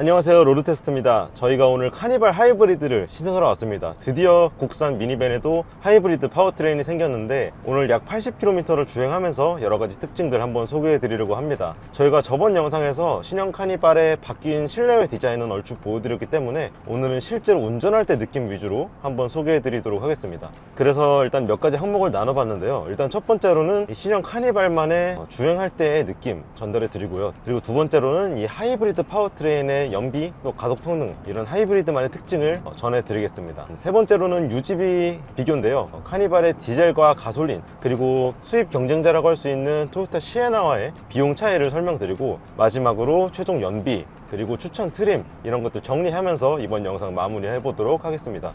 안녕하세요. 로드테스트입니다. 저희가 오늘 카니발 하이브리드를 시승하러 왔습니다. 드디어 국산 미니밴에도 하이브리드 파워트레인이 생겼는데 오늘 약 80km를 주행하면서 여러가지 특징들 한번 소개해 드리려고 합니다. 저희가 저번 영상에서 신형 카니발의 바뀐 실내외 디자인은 얼추 보여드렸기 때문에 오늘은 실제로 운전할 때 느낌 위주로 한번 소개해 드리도록 하겠습니다. 그래서 일단 몇 가지 항목을 나눠봤는데요. 일단 첫 번째로는 이 신형 카니발만의 어, 주행할 때의 느낌 전달해 드리고요. 그리고 두 번째로는 이 하이브리드 파워트레인의 연비 또 가속 성능 이런 하이브리드만의 특징을 어, 전해드리겠습니다. 세 번째로는 유지비 비교인데요. 어, 카니발의 디젤과 가솔린 그리고 수입 경쟁자라고 할 수 있는 토요타 시에나와의 비용 차이를 설명드리고 마지막으로 최종 연비 그리고 추천 트림 이런 것들 정리하면서 이번 영상 마무리해 보도록 하겠습니다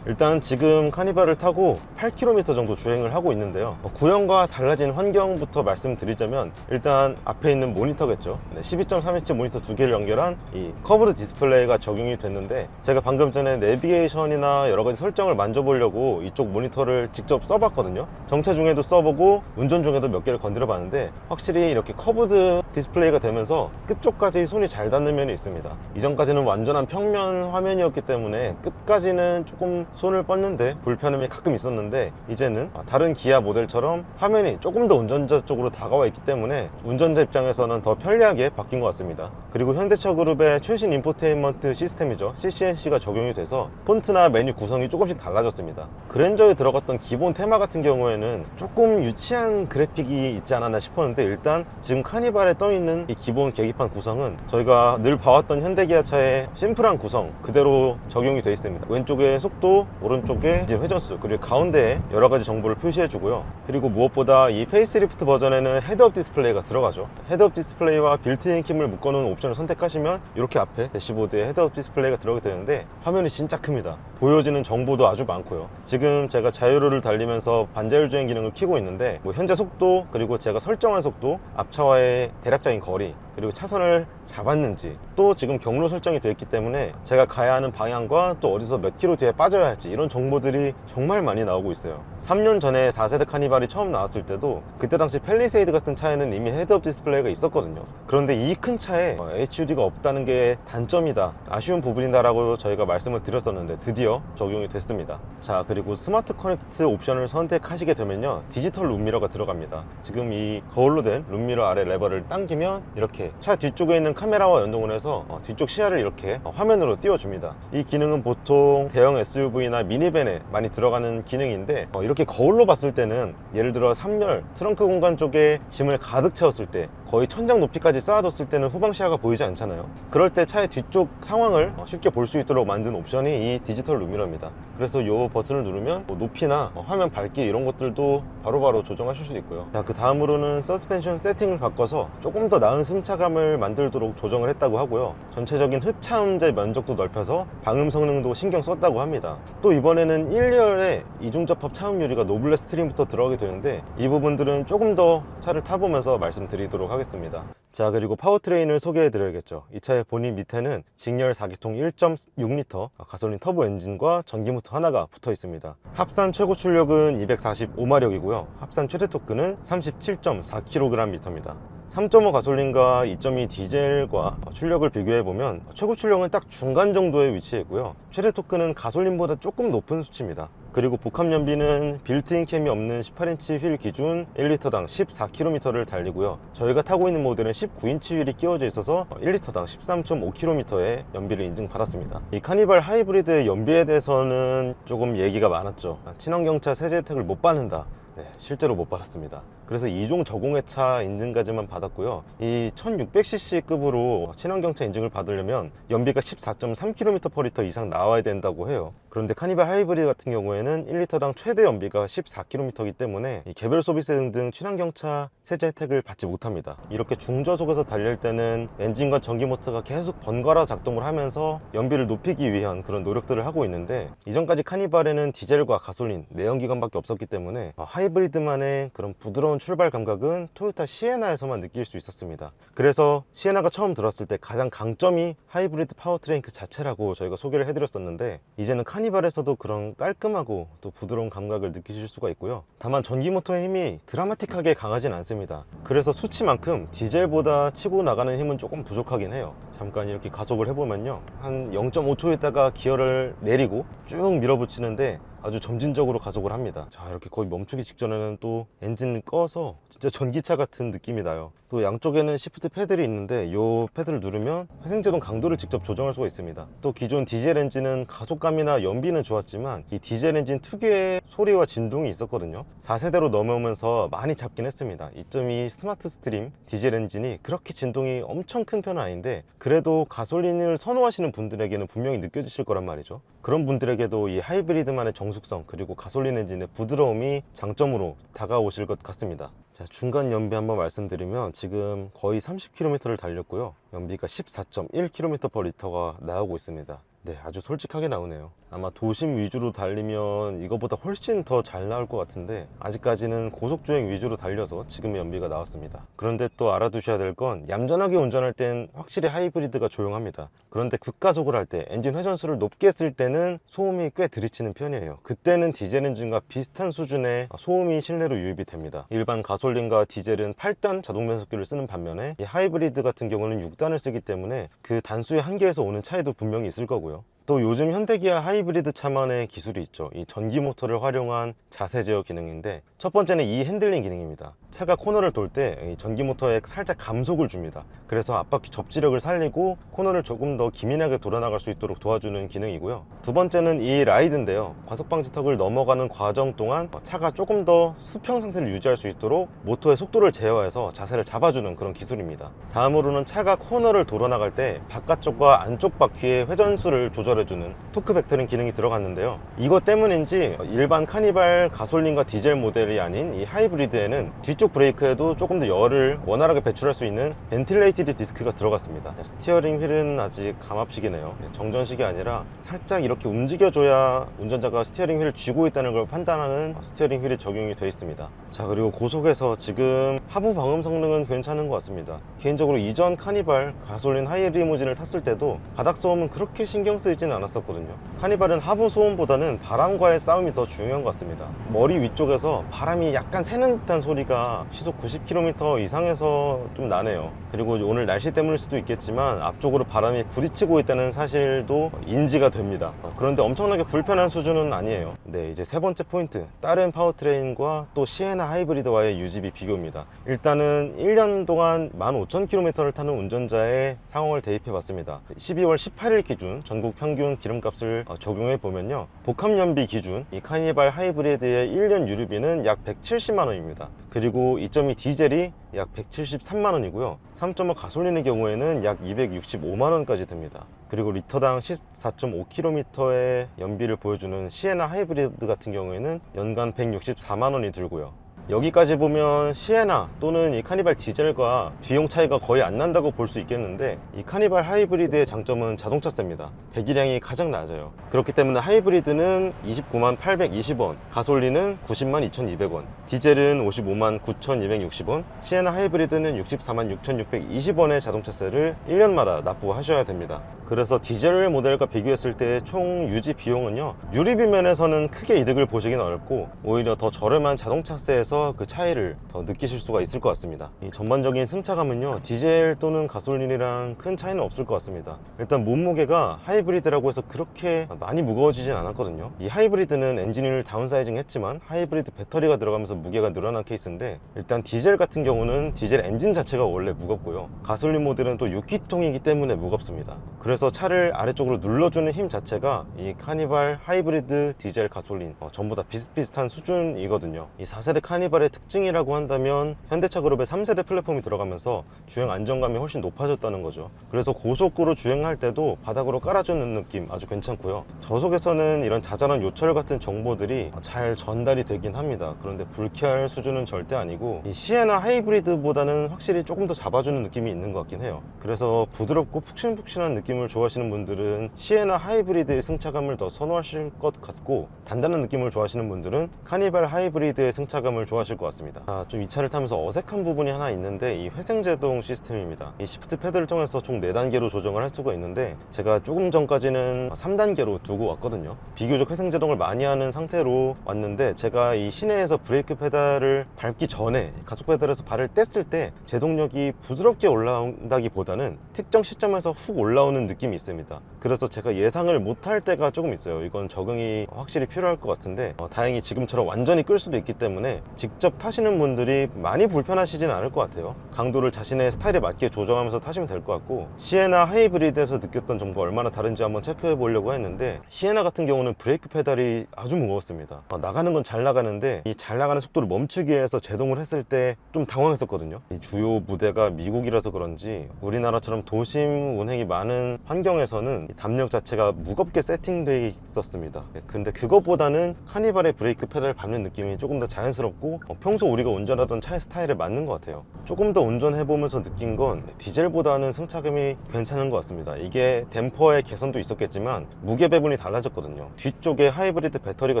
일단 지금 카니발을 타고 8km 정도 주행을 하고 있는데요. 어, 구형과 달라진 환경부터 말씀드리자면 일단 앞에 있는 모니터겠죠. 네, 12.3인치 모니터 두 개를 연결한 이 커브드 디스플레이가 적용이 됐는데 제가 방금 전에 내비게이션이나 여러 가지 설정을 만져보려고 이쪽 모니터를 직접 써봤거든요. 정차 중에도 써보고 운전 중에도 몇 개를 건드려 봤는데 확실히 이렇게 커브드 디스플레이가 되면서 끝쪽까지 손이 잘 닿는 면이 있습니다. 이전까지는 완전한 평면 화면이었기 때문에 끝까지는 조금 손을 뻗는데 불편함이 가끔 있었는데 이제는 다른 기아 모델처럼 화면이 조금 더 운전자 쪽으로 다가와 있기 때문에 운전자 입장에서는 더 편리하게 바뀐 것 같습니다. 그리고 현대차 그룹의 최신 인포테인먼트 시스템이죠. CCNC가 적용이 돼서 폰트나 메뉴 구성이 조금씩 달라졌습니다. 그랜저에 들어갔던 기본 테마 같은 경우에는 조금 유치한 그래픽이 있지 않았나 싶었는데 일단 지금 카니발에 떠있는 이 기본 계기판 구성은 저희가 늘 봐왔던 현대기아차의 심플한 구성 그대로 적용이 되어 있습니다. 왼쪽에 속도 오른쪽에 이제 회전수 그리고 가운데에 여러 가지 정보를 표시해 주고요. 그리고 무엇보다 이 페이스리프트 버전에는 헤드업 디스플레이가 들어가죠. 헤드업 디스플레이와 빌트인 킴을 묶어놓은 옵션을 선택하시면 이렇게 앞에 대시보드에 헤드업 디스플레이가 들어가게 되는데 화면이 진짜 큽니다. 보여지는 정보도 아주 많고요. 지금 제가 자유로를 달리면서 반자율 주행 기능을 켜고 있는데 뭐 현재 속도 그리고 제가 설정한 속도 앞차와의 대략적인 거리 그리고 차선을 잡았는지 또 지금 경로 설정이 되어 있기 때문에 제가 가야 하는 방향과 또 어디서 몇 킬로 뒤에 빠져야 할지. 이런 정보들이 정말 많이 나오고 있어요. 3년 전에 4세대 카니발이 처음 나왔을 때도 그때 당시 펠리세이드 같은 차에는 이미 헤드업 디스플레이가 있었거든요. 그런데 이 큰 차에 HUD가 없다는 게 단점이다. 아쉬운 부분이다 라고 저희가 말씀을 드렸었는데 드디어 적용이 됐습니다. 자 그리고 스마트 커넥트 옵션을 선택하시게 되면요 디지털 룸미러가 들어갑니다. 지금 이 거울로 된 룸미러 아래 레버를 당기면 이렇게 차 뒤쪽에 있는 카메라와 연동을 해서 어, 뒤쪽 시야를 이렇게 어, 화면으로 띄워줍니다. 이 기능은 보통 대형 SUV 나 미니밴에 많이 들어가는 기능인데 어, 이렇게 거울로 봤을 때는 예를 들어 3열 트렁크 공간 쪽에 짐을 가득 채웠을 때 거의 천장 높이까지 쌓아뒀을 때는 후방 시야가 보이지 않잖아요. 그럴 때 차의 뒤쪽 상황을 어, 쉽게 볼 수 있도록 만든 옵션이 이 디지털 루미러입니다. 그래서 이 버튼을 누르면 뭐 높이나 어, 화면 밝기 이런 것들도 바로 바로 조정하실 수 있고요. 자, 그 다음으로는 서스펜션 세팅을 바꿔서 조금 더 나은 승차감을 만들도록 조정을 했다고 하고요. 전체적인 흡차음제 면적도 넓혀서 방음 성능도 신경 썼다고 합니다 또 이번에는 1열에 이중접합 차음 유리가 노블레스 트림부터 들어가게 되는데 이 부분들은 조금 더 차를 타보면서 말씀드리도록 하겠습니다. 자 그리고 파워트레인을 소개해 드려야겠죠. 이 차의 본인 밑에는 직렬 4기통 1.6L 가솔린 터보 엔진과 전기 모터 하나가 붙어 있습니다. 합산 최고 출력은 245마력이고요. 합산 최대 토크는 37.4kgm입니다 3.5 가솔린과 2.2 디젤과 출력을 비교해 보면 최고 출력은 딱 중간 정도에 위치해 있고요. 최대 토크는 가솔린보다 조금 높은 수치입니다. 그리고 복합 연비는 빌트인 캠이 없는 18인치 휠 기준 1리터당 14km를 달리고요. 저희가 타고 있는 모델은 19인치 휠이 끼워져 있어서 1리터당 13.5km의 연비를 인증받았습니다. 이 카니발 하이브리드의 연비에 대해서는 조금 얘기가 많았죠. 친환경차 세제 혜택을 못 받는다. 네, 실제로 못 받았습니다 그래서 2종 저공해차 인증까지만 받았고요. 이 1600cc급으로 친환경차 인증을 받으려면 연비가 14.3km/L 이상 나와야 된다고 해요. 그런데 카니발 하이브리드 같은 경우에는 1리터당 최대 연비가 14km이기 때문에 이 개별 소비세 등등 친환경차 세제 혜택을 받지 못합니다. 이렇게 중저속에서 달릴 때는 엔진과 전기 모터가 계속 번갈아 작동을 하면서 연비를 높이기 위한 그런 노력들을 하고 있는데 이전까지 카니발에는 디젤과 가솔린 내연기관밖에 없었기 때문에 어, 하이브리드만의 그런 부드러운 출발 감각은 토요타 시에나에서만 느낄 수 있었습니다 그래서 시에나가 처음 들었을 때 가장 강점이 하이브리드 파워트레인 그 자체라고 저희가 소개를 해드렸었는데 이제는 카니 카니발에서도 그런 깔끔하고 또 부드러운 감각을 느끼실 수가 있고요. 다만 전기 모터의 힘이 드라마틱하게 강하진 않습니다. 그래서 수치만큼 디젤보다 치고 나가는 힘은 조금 부족하긴 해요. 잠깐 이렇게 가속을 해보면요. 한 0.5초 있다가 기어를 내리고 쭉 밀어붙이는데 아주 점진적으로 가속을 합니다. 자, 이렇게 거의 멈추기 직전에는 또 엔진을 꺼서 진짜 전기차 같은 느낌이 나요. 또 양쪽에는 시프트 패드들이 있는데 이 패드를 누르면 회생제동 강도를 직접 조정할 수가 있습니다. 또 기존 디젤 엔진은 가속감이나 연비는 좋았지만 이 디젤 엔진 특유의 소리와 진동이 있었거든요. 4세대로 넘어오면서 많이 잡긴 했습니다. 2.2 스마트 스트림 디젤 엔진이 그렇게 진동이 엄청 큰 편은 아닌데 그래도 가솔린을 선호하시는 분들에게는 분명히 느껴지실 거란 말이죠. 그런 분들에게도 이 하이브리드만의 정숙성 그리고 가솔린 엔진의 부드러움이 장점으로 다가오실 것 같습니다. 자, 중간 연비 한번 말씀드리면 지금 거의 30km를 달렸고요. 연비가 14.1km/L가 나오고 있습니다. 네, 아주 솔직하게 나오네요. 아마 도심 위주로 달리면 이거보다 훨씬 더 잘 나올 것 같은데 아직까지는 고속주행 위주로 달려서 지금의 연비가 나왔습니다. 그런데 또 알아두셔야 될 건 얌전하게 운전할 땐 확실히 하이브리드가 조용합니다. 그런데 급가속을 할 때 엔진 회전수를 높게 했을 때는 소음이 꽤 들이치는 편이에요. 그때는 디젤 엔진과 비슷한 수준의 소음이 실내로 유입이 됩니다. 일반 가솔린과 디젤은 8단 자동 변속기를 쓰는 반면에 이 하이브리드 같은 경우는 6단을 쓰기 때문에 그 단수의 한계에서 오는 차이도 분명히 있을 거고요. 또 요즘 현대기아 하이브리드 차만의 기술이 있죠. 이 전기 모터를 활용한 자세 제어 기능인데 첫 번째는 이 핸들링 기능입니다. 차가 코너를 돌 때 전기 모터에 살짝 감속을 줍니다. 그래서 앞바퀴 접지력을 살리고 코너를 조금 더 기민하게 돌아나갈 수 있도록 도와주는 기능이고요. 두 번째는 이 라이드인데요. 과속 방지턱을 넘어가는 과정 동안 차가 조금 더 수평 상태를 유지할 수 있도록 모터의 속도를 제어해서 자세를 잡아주는 그런 기술입니다. 다음으로는 차가 코너를 돌아나갈 때 바깥쪽과 안쪽 바퀴의 회전수를 조절해 주는 토크 벡터링 기능이 들어갔는데요. 이것 때문인지 일반 카니발 가솔린과 디젤 모델이 아닌 이 하이브리드에는 뒤쪽 브레이크에도 조금 더 열을 원활하게 배출할 수 있는 벤틸레이티드 디스크가 들어갔습니다. 스티어링 휠은 아직 감압식이네요. 정전식이 아니라 살짝 이렇게 움직여줘야 운전자가 스티어링 휠을 쥐고 있다는 걸 판단하는 스티어링 휠이 적용이 되어 있습니다. 자 그리고 고속에서 지금 하부 방음 성능은 괜찮은 것 같습니다. 개인적으로 이전 카니발 가솔린 하이 리무진을 탔을 때도 바닥 소음은 그렇게 신경 쓰이지 는 않았었거든요. 카니발은 하부 소음보다는 바람과의 싸움이 더 중요한 것 같습니다. 머리 위쪽에서 바람이 약간 새는 듯한 소리가 시속 90km 이상에서 좀 나네요. 그리고 오늘 날씨 때문일 수도 있겠지만 앞쪽으로 바람이 부딪히고 있다는 사실도 인지가 됩니다. 어, 그런데 엄청나게 불편한 수준은 아니에요. 네, 이제 세 번째 포인트. 다른 파워트레인과 또 시에나 하이브리드와의 유지비 비교입니다. 일단은 1년 동안 15,000km를 타는 운전자의 상황을 대입해 봤습니다. 12월 18일 기준 전국 평균 기름값을 어, 적용해 보면요. 복합연비 기준 이 카니발 하이브리드의 1년 유류비는 약 170만 원입니다. 그리고 2.2 디젤이 약 173만 원이고요. 3.5 가솔린의 경우에는 약 265만 원까지 듭니다. 그리고 리터당 14.5km의 연비를 보여주는 시에나 하이브리드 같은 경우에는 연간 164만 원이 들고요. 여기까지 보면 시에나 또는 이 카니발 디젤과 비용 차이가 거의 안 난다고 볼 수 있겠는데 이 카니발 하이브리드의 장점은 자동차세입니다. 배기량이 가장 낮아요. 그렇기 때문에 하이브리드는 29만 820원, 가솔린은 90만 2200원, 디젤은 55만 9260원, 시에나 하이브리드는 64만 6620원의 자동차세를 1년마다 납부하셔야 됩니다. 그래서 디젤 모델과 비교했을 때 총 유지 비용은요 유리비 면에서는 크게 이득을 보시긴 어렵고 오히려 더 저렴한 자동차세에서 그 차이를 더 느끼실 수가 있을 것 같습니다. 이 전반적인 승차감은요 디젤 또는 가솔린이랑 큰 차이는 없을 것 같습니다. 일단 몸무게가 하이브리드라고 해서 그렇게 많이 무거워지진 않았거든요. 이 하이브리드는 엔진을 다운사이징 했지만 하이브리드 배터리가 들어가면서 무게가 늘어난 케이스인데 일단 디젤 같은 경우는 디젤 엔진 자체가 원래 무겁고요. 가솔린 모델은 또 6기통이기 때문에 무겁습니다. 그래서 차를 아래쪽으로 눌러주는 힘 자체가 이 카니발 하이브리드 디젤 가솔린 어, 전부 다 비슷비슷한 수준이거든요. 이 4세대 카니 발의 특징이라고 한다면 현대차 그룹의 3세대 플랫폼이 들어가면서 주행 안정감이 훨씬 높아졌다는 거죠. 그래서 고속으로 주행할 때도 바닥으로 깔아주는 느낌 아주 괜찮고요. 저속에서는 이런 자잘한 요철 같은 정보들이 잘 전달이 되긴 합니다. 그런데 불쾌할 수준은 절대 아니고 이 시에나 하이브리드보다는 확실히 조금 더 잡아주는 느낌이 있는 것 같긴 해요. 그래서 부드럽고 푹신푹신한 느낌을 좋아하시는 분들은 시에나 하이브리드의 승차감을 더 선호하실 것 같고 단단한 느낌을 좋아하시는 분들은 카니발 하이브리드의 승차감을 좋아하실 것 같습니다. 아, 좀 이 차를 타면서 어색한 부분이 하나 있는데 이 회생제동 시스템입니다. 이 시프트 패드를 통해서 총 4단계로 조정을 할 수가 있는데 제가 조금 전까지는 3단계로 두고 왔거든요. 비교적 회생제동을 많이 하는 상태로 왔는데 제가 이 시내에서 브레이크 페달을 밟기 전에 가속 페달에서 발을 뗐을 때 제동력이 부드럽게 올라온다기보다는 특정 시점에서 훅 올라오는 느낌이 있습니다. 그래서 제가 예상을 못할 때가 조금 있어요. 이건 적응이 확실히 필요할 것 같은데 어, 다행히 지금처럼 완전히 끌 수도 있기 때문에 직접 타시는 분들이 많이 불편하시진 않을 것 같아요. 강도를 자신의 스타일에 맞게 조정하면서 타시면 될 것 같고 시에나 하이브리드에서 느꼈던 점과 얼마나 다른지 한번 체크해 보려고 했는데 시에나 같은 경우는 브레이크 페달이 아주 무거웠습니다. 어, 나가는 건 잘 나가는데 이 잘 나가는 속도를 멈추기 위해서 제동을 했을 때 좀 당황했었거든요. 이 주요 무대가 미국이라서 그런지 우리나라처럼 도심 운행이 많은 환경에서는 이 담력 자체가 무겁게 세팅되어 있었습니다. 네, 근데 그것보다는 카니발의 브레이크 페달 밟는 느낌이 조금 더 자연스럽고 어, 평소 우리가 운전하던 차의 스타일에 맞는 것 같아요. 조금 더 운전해보면서 느낀 건 디젤보다는 승차감이 괜찮은 것 같습니다. 이게 댐퍼의 개선도 있었겠지만 무게 배분이 달라졌거든요. 뒤쪽에 하이브리드 배터리가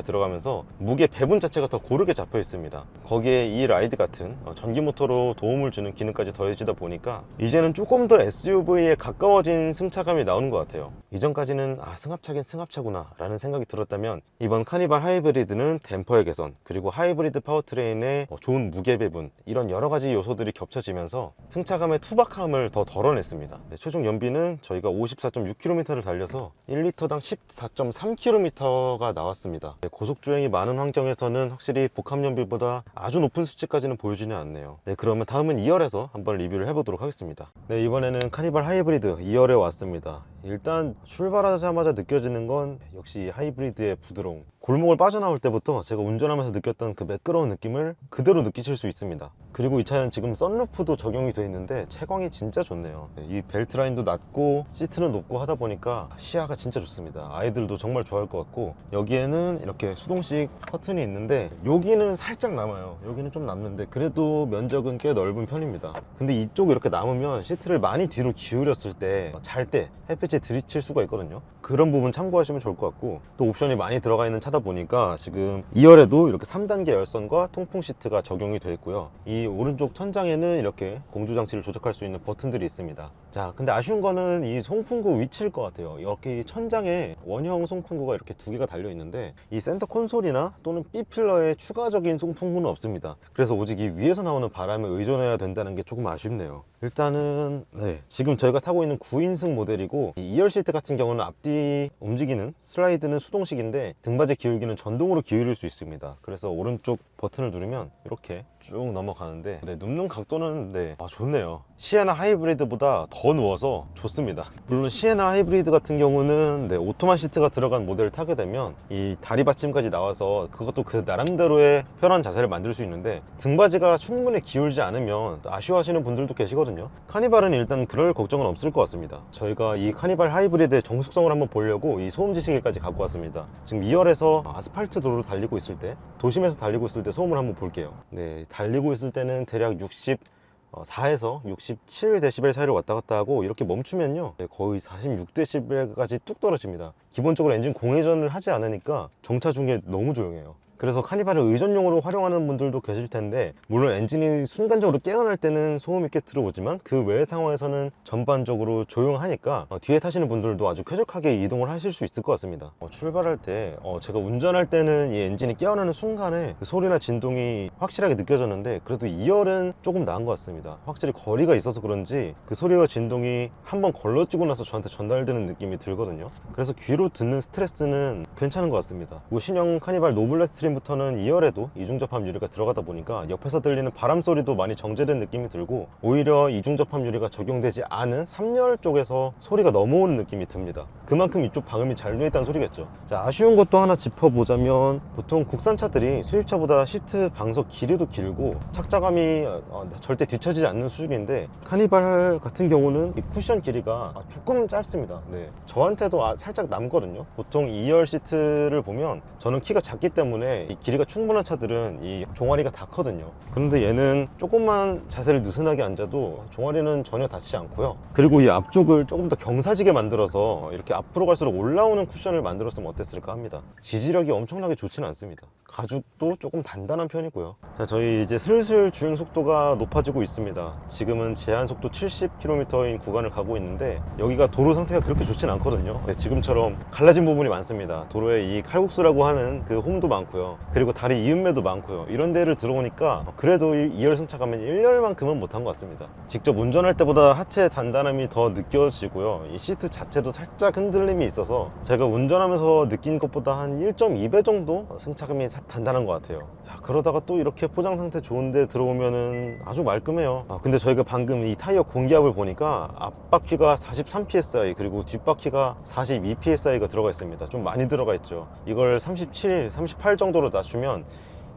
들어가면서 무게 배분 자체가 더 고르게 잡혀 있습니다. 거기에 이 라이드 같은 어, 전기 모터로 도움을 주는 기능까지 더해지다 보니까 이제는 조금 더 SUV에 가까워진 승차감이 나오는 것 같아요. 이전까지는 아 승합차긴 승합차구나 라는 생각이 들었다면 이번 카니발 하이브리드는 댐퍼의 개선 그리고 하이브리드 파워트레인 의 어, 좋은 무게 배분 이런 여러 가지 요소들이 겹쳐지면서 승차감의 투박함을 더 덜어냈습니다. 네, 최종 연비는 저희가 54.6km를 달려서 1리터당 14.3km가 나왔습니다. 네, 고속주행이 많은 환경에서는 확실히 복합 연비보다 아주 높은 수치까지는 보여지는 않네요. 네 그러면 다음은 2열에서 한번 리뷰를 해보도록 하겠습니다. 네 이번에는 카니발 하이브리드 2열에 왔습니다. 일단 출발하자마자 느껴지는 건 역시 하이브리드의 부드러움 골목을 빠져나올 때부터 제가 운전하면서 느꼈던 그 매끄러운 느낌을 그대로 느끼실 수 있습니다. 그리고 이 차는 지금 썬루프도 적용이 되어 있는데 채광이 진짜 좋네요. 네, 이 벨트 라인도 낮고 시트는 높고 하다 보니까 시야가 진짜 좋습니다. 아이들도 정말 좋아할 것 같고 여기에는 이렇게 수동식 커튼이 있는데 여기는 살짝 남아요. 여기는 좀 남는데 그래도 면적은 꽤 넓은 편입니다. 근데 이쪽 이렇게 남으면 시트를 많이 뒤로 기울였을 때 잘때 햇빛에 들이칠 수가 있거든요. 그런 부분 참고하시면 좋을 것 같고 또 옵션이 많이 들어가 있는 차다 보니까 지금 2열에도 이렇게 3단계 열선과 통풍 시트가 적용이 되어 있고요. 이 오른쪽 천장에는 이렇게 공조 장치를 조작할 수 있는 버튼들이 있습니다. 자 근데 아쉬운 거는 이 송풍구 위치일 것 같아요. 이렇게 이 천장에 원형 송풍구가 이렇게 두 개가 달려 있는데 이 센터 콘솔이나 또는 B 필러에 추가적인 송풍구는 없습니다. 그래서 오직 이 위에서 나오는 바람에 의존해야 된다는 게 조금 아쉽네요. 일단은 네, 지금 저희가 타고 있는 9인승 모델이고 이 2열 시트 같은 경우는 앞뒤 움직이는 슬라이드는 수동식인데 등받이 기울기는 전동으로 기울일 수 있습니다. 그래서 오른쪽 버튼을 누르면 이렇게 쭉 넘어가는데 네, 눕는 각도는 네, 아, 좋네요. 시에나 하이브리드보다 더 누워서 좋습니다. 물론 시에나 하이브리드 같은 경우는 네, 오토만 시트가 들어간 모델을 타게 되면 이 다리 받침까지 나와서 그것도 그 나름대로의 편한 자세를 만들 수 있는데 등받이가 충분히 기울지 않으면 아쉬워하시는 분들도 계시거든요. 카니발은 일단 그럴 걱정은 없을 것 같습니다. 저희가 이 카니발 하이브리드의 정숙성을 한번 보려고 이 소음 지시기까지 갖고 왔습니다. 지금 2열에서 아스팔트 도로를 달리고 있을 때 도심에서 달리고 있을 때 소음을 한번 볼게요. 네, 달리고 있을 때는 대략 60 4에서 67dB 사이를 왔다 갔다 하고 이렇게 멈추면요 네, 거의 46dB까지 뚝 떨어집니다. 기본적으로 엔진 공회전을 하지 않으니까 정차 중에 너무 조용해요 그래서 카니발을 의전용으로 활용하는 분들도 계실 텐데 물론 엔진이 순간적으로 깨어날 때는 소음이 꽤 들어오지만 그 외의 상황에서는 전반적으로 조용하니까 어, 뒤에 타시는 분들도 아주 쾌적하게 이동을 하실 수 있을 것 같습니다. 어, 출발할 때 어, 제가 운전할 때는 이 엔진이 깨어나는 순간에 그 소리나 진동이 확실하게 느껴졌는데 그래도 2열은 조금 나은 것 같습니다. 확실히 거리가 있어서 그런지 그 소리와 진동이 한번 걸러지고 나서 저한테 전달되는 느낌이 들거든요. 그래서 귀로 듣는 스트레스는 괜찮은 것 같습니다. 뭐 신형 카니발 노블레 스트림 부터는 2열에도 이중접합 유리가 들어가다 보니까 옆에서 들리는 바람 소리도 많이 정제된 느낌이 들고 오히려 이중접합 유리가 적용되지 않은 3열 쪽에서 소리가 넘어오는 느낌이 듭니다. 그만큼 이쪽 방음이 잘 되어 있다는 소리겠죠. 자 아쉬운 것도 하나 짚어보자면 보통 국산차들이 수입차보다 시트 방석 길이도 길고 착자감이 어, 절대 뒤처지지 않는 수준인데 카니발 같은 경우는 이 쿠션 길이가 조금 짧습니다. 네. 저한테도 아- 살짝 남거든요. 보통 2열 시트를 보면 저는 키가 작기 때문에 이 길이가 충분한 차들은 이 종아리가 닿거든요. 그런데 얘는 조금만 자세를 느슨하게 앉아도 종아리는 전혀 닿지 않고요. 그리고 이 앞쪽을 조금 더 경사지게 만들어서 이렇게 앞으로 갈수록 올라오는 쿠션을 만들었으면 어땠을까 합니다. 지지력이 엄청나게 좋지는 않습니다. 가죽도 조금 단단한 편이고요. 자 저희 이제 슬슬 주행 속도가 높아지고 있습니다. 지금은 제한 속도 70km인 구간을 가고 있는데 여기가 도로 상태가 그렇게 좋진 않거든요. 네, 지금처럼 갈라진 부분이 많습니다. 도로에 이 칼국수라고 하는 그 홈도 많고요 그리고 다리 이음매도 많고요. 이런 데를 들어오니까 그래도 2열 승차감은 1열만큼은 못한 것 같습니다. 직접 운전할 때보다 하체 단단함이 더 느껴지고요. 이 시트 자체도 살짝 흔들림이 있어서 제가 운전하면서 느낀 것보다 한 1.2배 정도 승차감이 사- 단단한 것 같아요. 야, 그러다가 또 이렇게 포장 상태 좋은데 들어오면은 아주 말끔해요. 아, 근데 저희가 방금 이 타이어 공기압을 보니까 앞바퀴가 43psi 그리고 뒷바퀴가 42psi가 들어가 있습니다. 좀 많이 들어가 있죠. 이걸 37, 38 정도로 낮추면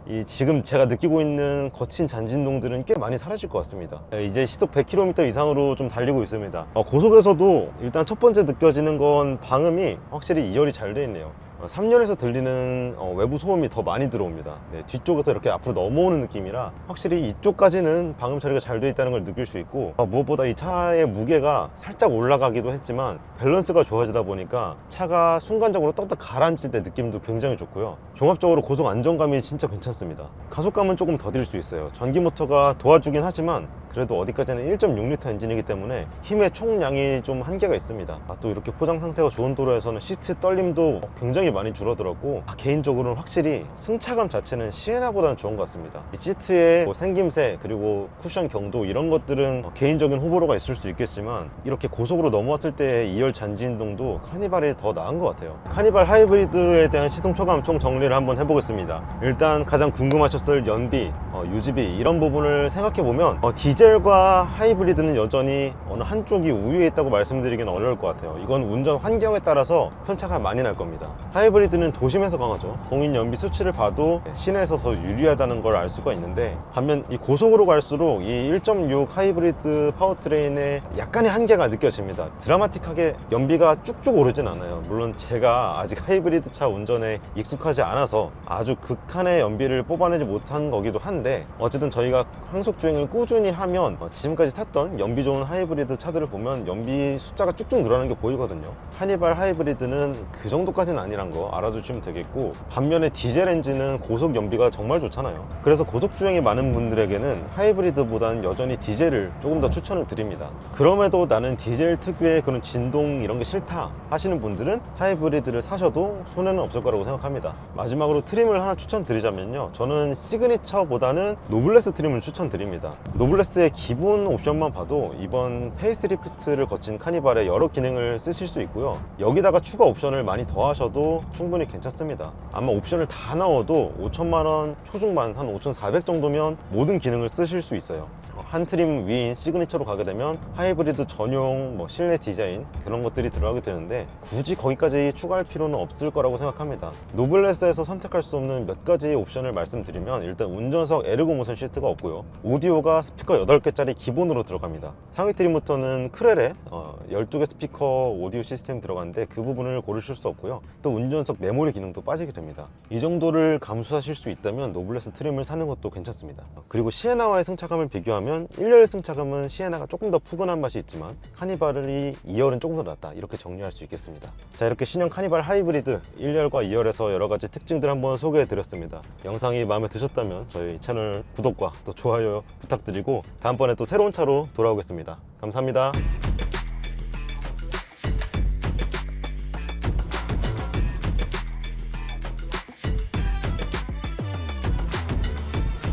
이 지금 제가 느끼고 있는 거친 잔진동들은 꽤 많이 사라질 것 같습니다. 네, 이제 시속 100km 이상으로 좀 달리고 있습니다. 어, 고속에서도 일단 첫 번째 느껴지는 건 방음이 확실히 2열이 잘 돼 있네요 3열에서 들리는 어, 외부 소음이 더 많이 들어옵니다. 네, 뒤쪽에서 이렇게 앞으로 넘어오는 느낌이라 확실히 이쪽까지는 방음 처리가 잘 되어 있다는 걸 느낄 수 있고 어, 무엇보다 이 차의 무게가 살짝 올라가기도 했지만 밸런스가 좋아지다 보니까 차가 순간적으로 떡떡 가라앉을 때 느낌도 굉장히 좋고요. 종합적으로 고속 안정감이 진짜 괜찮습니다. 가속감은 조금 더딜 수 있어요. 전기 모터가 도와주긴 하지만 그래도 어디까지는 1.6L 엔진이기 때문에 힘의 총량이 좀 한계가 있습니다. 아, 또 이렇게 포장 상태가 좋은 도로에서는 시트 떨림도 굉장히 많이 줄어들었고 아, 개인적으로는 확실히 승차감 자체는 시에나보다는 좋은 것 같습니다. 이 시트의 뭐 생김새 그리고 쿠션 경도 이런 것들은 어, 개인적인 호불호가 있을 수 있겠지만 이렇게 고속으로 넘어왔을 때의 2열 잔진동도 카니발이 더 나은 것 같아요. 카니발 하이브리드에 대한 시승 초감 총 정리를 한번 해보겠습니다. 일단 가장 궁금하셨을 연비, 어, 유지비 이런 부분을 생각해보면 어, 디젤 과 하이브리드는 여전히 어느 한쪽이 우위에 있다고 말씀드리기는 어려울 것 같아요. 이건 운전 환경에 따라서 편차가 많이 날 겁니다. 하이브리드는 도심에서 강하죠. 공인 연비 수치를 봐도 시내에서 더 유리하다는 걸 알 수가 있는데 반면 이 고속으로 갈수록 이 1.6 하이브리드 파워트레인의 약간의 한계가 느껴집니다. 드라마틱하게 연비가 쭉쭉 오르진 않아요. 물론 제가 아직 하이브리드 차 운전에 익숙하지 않아서 아주 극한의 연비를 뽑아내지 못한 거기도 한데 어쨌든 저희가 항속 주행을 꾸준히 하면 어, 지금까지 탔던 연비 좋은 하이브리드 차들을 보면 연비 숫자가 쭉쭉 늘어나는 게 보이거든요. 카니발 하이브리드는 그 정도까지는 아니란 거 알아두시면 되겠고 반면에 디젤 엔진은 고속 연비가 정말 좋잖아요. 그래서 고속 주행이 많은 분들에게는 하이브리드보다는 여전히 디젤을 조금 더 추천을 드립니다. 그럼에도 나는 디젤 특유의 그런 진동 이런 게 싫다 하시는 분들은 하이브리드를 사셔도 손해는 없을 거라고 생각합니다. 마지막으로 트림을 하나 추천드리자면요. 저는 시그니처보다는 노블레스 트림을 추천드립니다. 노블레스 의 기본 옵션만 봐도 이번 페이스리프트를 거친 카니발의 여러 기능을 쓰실 수 있고요. 여기다가 추가 옵션을 많이 더하셔도 충분히 괜찮습니다. 아마 옵션을 다 넣어도 5천만 원 초중반 한 5,400 정도면 모든 기능을 쓰실 수 있어요 한 트림 위인 시그니처로 가게 되면 하이브리드 전용 뭐 실내 디자인 그런 것들이 들어가게 되는데 굳이 거기까지 추가할 필요는 없을 거라고 생각합니다. 노블레스에서 선택할 수 없는 몇 가지 옵션을 말씀드리면 일단 운전석 에르고 모션 시트가 없고요. 오디오가 스피커 8개짜리 기본으로 들어갑니다. 상위 트림부터는 크렐에 어, 12개 스피커 오디오 시스템 들어가는데 그 부분을 고르실 수 없고요. 또 운전석 메모리 기능도 빠지게 됩니다. 이 정도를 감수하실 수 있다면 노블레스 트림을 사는 것도 괜찮습니다. 그리고 시에나와의 승차감을 비교하면 1열 승차감은 시에나가 조금 더 푸근한 맛이 있지만 카니발이 2열은 조금 더 낫다. 이렇게 정리할 수 있겠습니다. 자 이렇게 신형 카니발 하이브리드 1열과 2열에서 여러 가지 특징들 한번 소개해 드렸습니다. 영상이 마음에 드셨다면 저희 채널 구독과 또 좋아요 부탁드리고 다음번에 또 새로운 차로 돌아오겠습니다. 감사합니다